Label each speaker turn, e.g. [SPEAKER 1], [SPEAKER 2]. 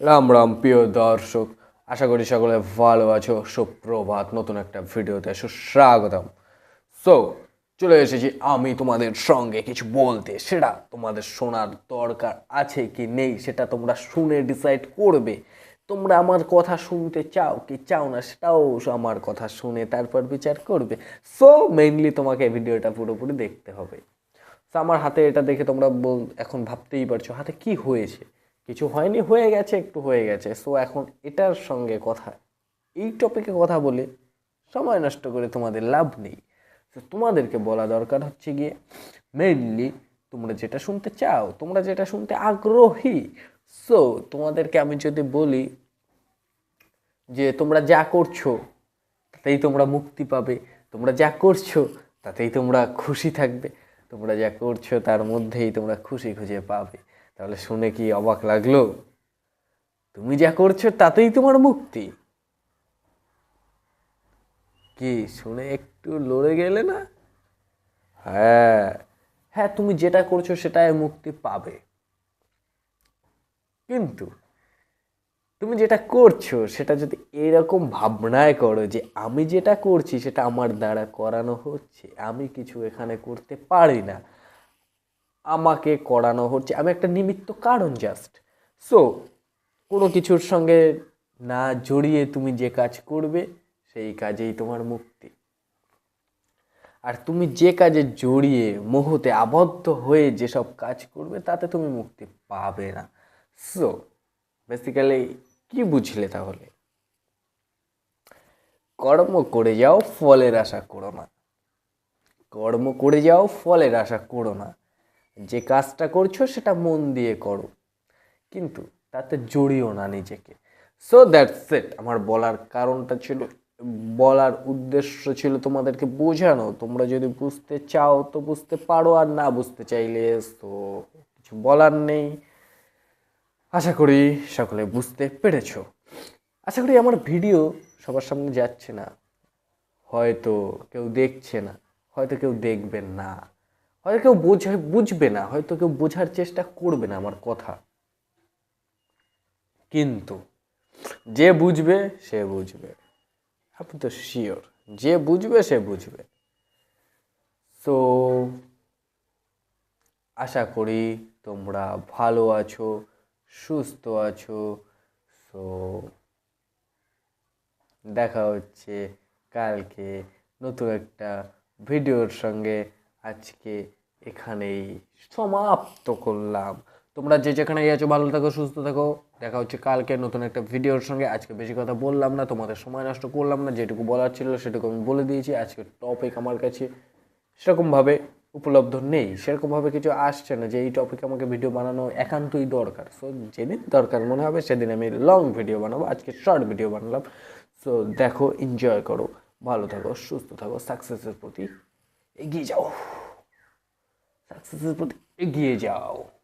[SPEAKER 1] রাম রাম, প্রিয় দর্শক, আশা করি সকলে ভালো আছো। সুপ্রভাত, নতুন একটা ভিডিওতে সুস্বাগতম। সো চলে এসেছি আমি তোমাদের সঙ্গে কিছু বলতে। সেটা তোমাদের শোনার দরকার আছে কি নেই, সেটা তোমরা শুনে ডিসাইড করবে। তোমরা আমার কথা শুনতে চাও কি চাও না, সেটাও আমার কথা শুনে তারপর বিচার করবে। সো মেইনলি তোমাকে ভিডিওটা পুরোপুরি দেখতে হবে। তো আমার হাতে এটা দেখে তোমরা এখন ভাবতেই পারছ, হাতে কি হয়েছে? কিছু হয়নি, হয়ে গেছে, একটু হয়ে গেছে। সো এখন এটার সঙ্গে কথা, এই টপিকে কথা বলে সময় নষ্ট করে তোমাদের লাভ নেই। তো তোমাদেরকে বলা দরকার হচ্ছে গিয়ে মেইনলি তোমরা যেটা শুনতে চাও, তোমরা যেটা শুনতে আগ্রহী সো তোমাদেরকে আমি যদি বলি যে তোমরা যা করছ, তাতেই তোমরা মুক্তি পাবে। তোমরা যা করছ, তাতেই তোমরা খুশি থাকবে। তোমরা যা করছ, তার মধ্যেই তোমরা খুশি খুঁজে পাবে। তাহলে শুনে কি অবাক লাগল? তুমি যা করছ তাতেই তোমার মুক্তি। কি শুনে একটু লড়ে গেলে না? হ্যাঁ হ্যাঁ তুমি যেটা করছ সেটাই মুক্তি পাবে। কিন্তু তুমি যেটা করছ সেটা যদি এরকম ভাবনায় করো যে আমি যেটা করছি সেটা আমার দ্বারা করানো হচ্ছে, আমি কিছু এখানে করতে পারি না আমাকে করানো হচ্ছে। আমি একটা নিমিত্ত কারণ জাস্ট সো কোনো কিছুর সঙ্গে না জড়িয়ে তুমি যে কাজ করবে, সেই কাজেই তোমার মুক্তি। আর তুমি যে কাজে জড়িয়ে মোহতে আবদ্ধ হয়ে যেসব কাজ করবে, তাতে তুমি মুক্তি পাবে না। সো বেসিক্যালি কি বুঝলে তাহলে? কর্ম করে যাও, ফলের আশা করো না। কর্ম করে যাও, ফলের আশা করো না। যে কাজটা করছ সেটা মন দিয়ে করো। কিন্তু তাতে জড়িও না নিজেকে। সো দ্যাটস ইট আমার বলার কারণটা ছিল, বলার উদ্দেশ্য ছিল তোমাদেরকে বোঝানো। তোমরা যদি বুঝতে চাও তো বুঝতে পারো, আর না বুঝতে চাইলে তো কিছু বলার নেই। আশা করি সকলে বুঝতে পেরেছ। আশা করি আমার ভিডিও সবার সামনে যাচ্ছে না। হয়তো কেউ দেখছে না, হয়তো কেউ দেখবেন না। হয়তো কেউ বোঝা, বুঝবে না, হয়তো কেউ বোঝার চেষ্টা করবে না আমার কথা। কিন্তু যে বুঝবে, সে বুঝবে। আপনি তো শিওর যে বুঝবে, সে বুঝবে। তো আশা করি তোমরা ভালো আছো, সুস্থ আছো। সো দেখা হচ্ছে কালকে নতুন একটা ভিডিওর সঙ্গে। আজকে এখানেই সমাপ্ত করলাম। তোমরা যে যেখানে আছো, ভালো থাকো, সুস্থ থাকো। দেখা হচ্ছে কালকে নতুন একটা ভিডিওর সঙ্গে। আজকে বেশি কথা বললাম না, তোমাদের সময় নষ্ট করলাম না। যেটুকু বলার ছিল, সেটুকু আমি বলে দিয়েছি। আজকে টপিক আমার কাছে সেরকমভাবে উপলব্ধ নেই। সেরকমভাবে কিছু আসছে না যে এই টপিক আমাকে ভিডিও বানানো একান্তই দরকার। সো যেদিন দরকার মনে হবে, সেদিন আমি লং ভিডিও বানাবো। আজকে শর্ট ভিডিও বানালাম। সো দেখো এনজয় করো। ভালো থাকো, সুস্থ থাকো সাকসেসের প্রতি এগিয়ে যাও। সাকসেসের প্রতি এগিয়ে যাও।